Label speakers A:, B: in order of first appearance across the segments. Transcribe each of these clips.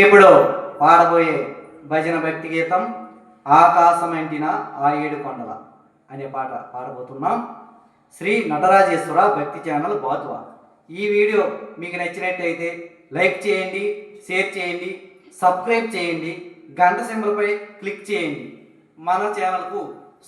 A: ఇప్పుడు పాడబోయే భజన భక్తి గీతం ఆకాశమంటిన ఆ ఏడు కొండల అనే పాట పాడబోతున్నాం. శ్రీ నటరాజేశ్వర భక్తి ఛానల్ బాతువా. ఈ వీడియో మీకు నచ్చినట్టయితే లైక్ చేయండి షేర్ చేయండి సబ్స్క్రైబ్ చేయండి గంట సింబల్పై క్లిక్ చేయండి. మన ఛానల్కు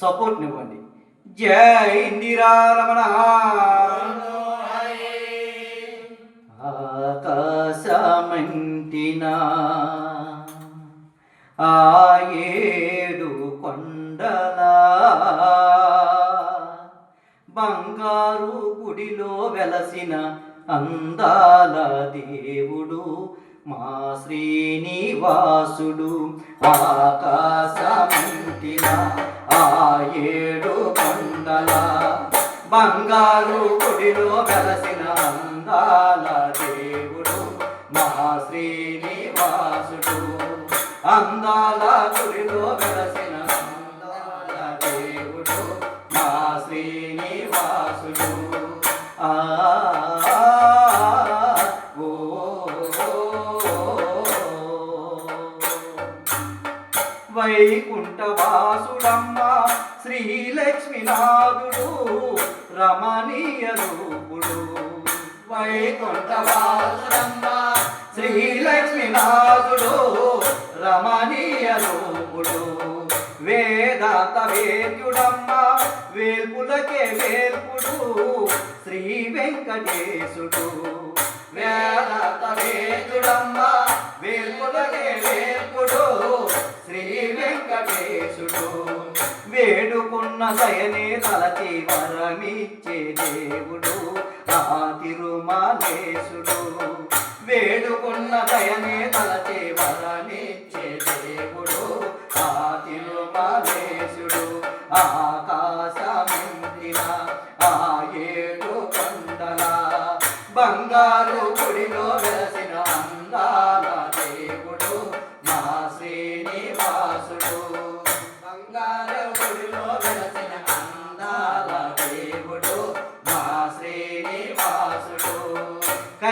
A: సపోర్ట్నివ్వండి జై ఇందిరారమణ ఆకాశమంటినా ఆ ఏడు కొండలా బంగారు గుడిలో వెలసిన అందాల దేవుడు మా శ్రీనివాసుడు ఆకాశమంటిన ఆ ఏడు కొండల బంగారు గుడిలో వెలసిన అందాల దేవుడు మా శ్రీనివాసుడు అందాల గుడిలో వెలసిన అందాల దేవుడు మా శ్రీనివాసుడు ఆ వైకుంఠవాసుడమ్మ శ్రీలక్ష్మీనాథుడు రమణీయ రూపుడు. వైకుంఠవాసుడమ్మ శ్రీలక్ష్మీనాథుడు రమణీయ రూపుడు. వేదాంత వేద్యుడమ్మ వేల్పులకే వేల్పుడు శ్రీ వెంకటేశుడు. వేదాంత వేద్యుడమ్మ వేల్పులకే వేల్పుడు శ్రీ వెంకటేశుడు. వేడుకున్న దయనే తలచి వరమిచ్చే దేవుడు ఆ తిరుమలేశుడు. వేడుకున్న దయనే తలచి వరమిచ్చే దేవుడు ఆ తిరుమలేశుడు. ఆ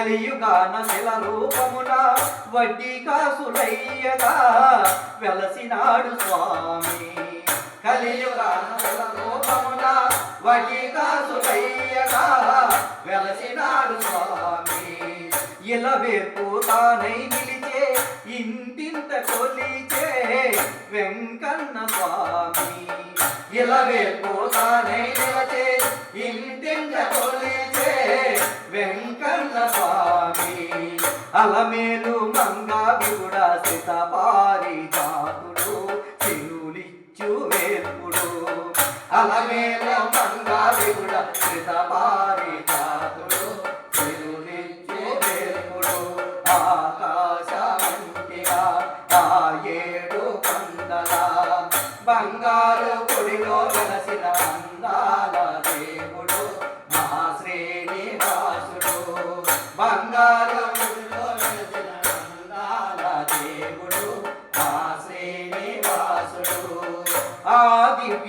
A: కలియుగాన నెల రూపమున వడ్డీ కాసులయ్యగా వెలసినాడు స్వామి. కలియుగాన నెల రూపమున వడ్డీ కాసులయ్యగా వెలసినాడు స్వామి. ఇలా వేపు తానై నిలిచే ఇంటింత కొలిచే వెంకన్న స్వామి. ఇలా వేపు తానై నిలిచే ఇంటింత కొలిచే వెంకన్న స్వామి అలమేలు మంగావిగుడ సితపారి జాతుడు చిరులిచ్చు వేల్పుడు అలమేలు మంగావిగుడ సితపారి జాతుడు చిరులిచ్చు వేల్పుడు ఆకాశమంటిగా ఆ ఏడు కొండల బంగారు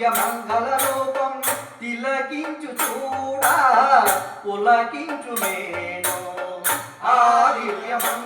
A: దివ్య మంగళ రూపం తిలకించు చూడా పులకించు మేను ఆ దివ్య మంగళ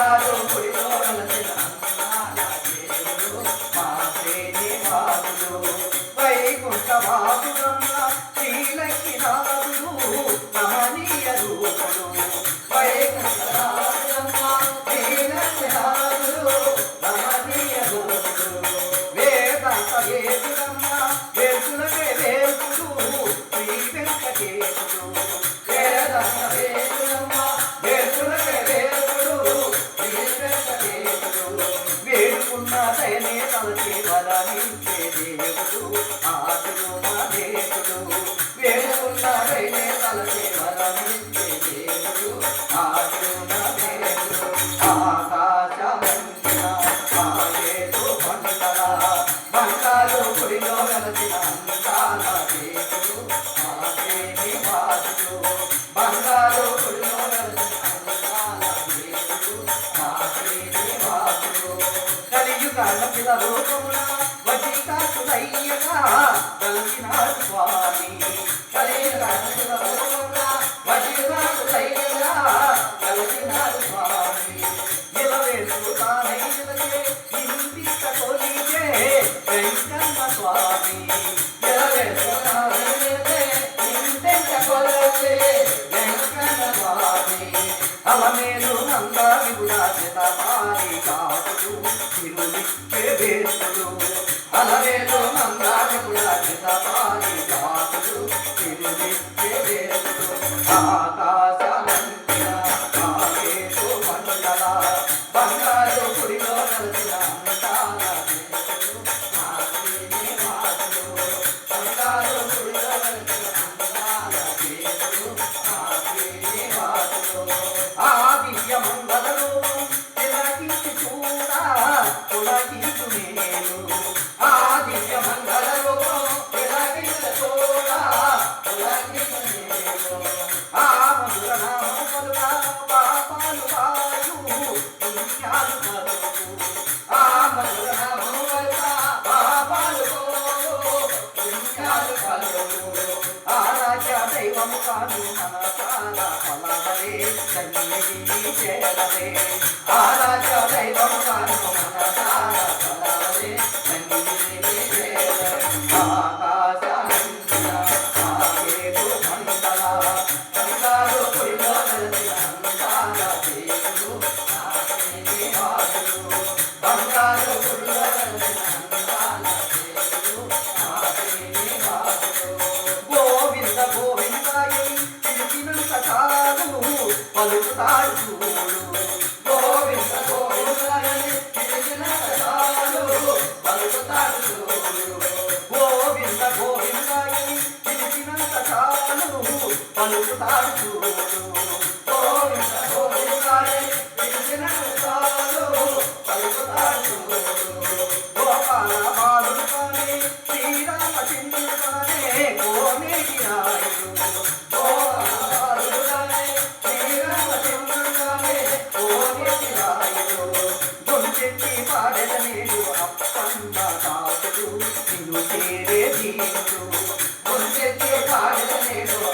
A: ఆదరించే దేవుడు ఆదుడు దేవుడు. కలసిన రూపముల వజికాకులయ్యగా కలిగినాడు స్వామి కలిగిన రూపముల వజికాకులయ్యగా కలిగినాడు స్వామి నిలవేసు తానైనదే ఇంపిక కొలిచే వెంకన్న స్వామి నిలవేసు తానైనదే ఇంపెంక కొలచే వెంకన్న స్వామి అవమేలు నందాది గుణాచిత మారికా திருமிக்க வேண்டும் ఆరాధ్య దైవం కాదు మన కాల ఫలవరే సన్నిధి చేరవే ఆరాధ్య దైవం కాదు మన కాల ఫలవరే సన్నిధి ಇದು ಬೇರೆ ಜೀವನು ಮುಂದೆ ಕಾಡಲೇನು